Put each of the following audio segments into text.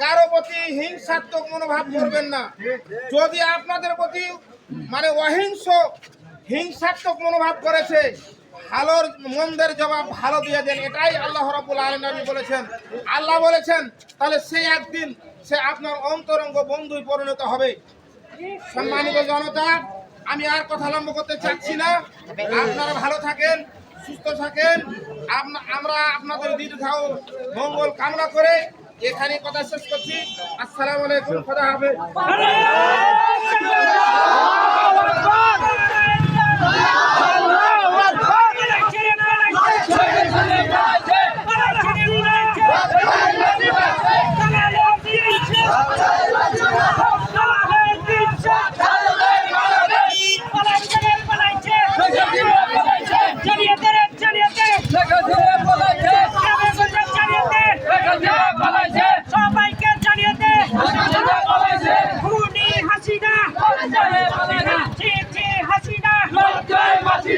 কারও প্রতি হিংসাত্মক মনোভাব করবেন না। যদি আপনাদের প্রতি মানে অহিংস, হিংসাত্মক মনোভাব করেছে, ভালোর, মন্দের জবাব ভালো দিয়ে দেন, এটাই আল্লাহ রাব্বুল আলামিন বলেছেন। আল্লাহ বলেছেন, তাহলে সেই একদিন সে আপনার অন্তরঙ্গ বন্ধুই পরিণত হবে। সম্মানিত জনতা, আমি আর কথা লম্ব করতে চাচ্ছি না। আপনারা ভালো থাকেন, সুস্থ থাকেন। আমরা আপনাদের দীর্ঘাও মঙ্গল কামনা করে এখানে কথা শেষ করছি। আসসালামু আলাইকুম খোদা হাফেজ।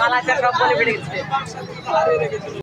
পালাচার সব বলে বেড়ে গেছে।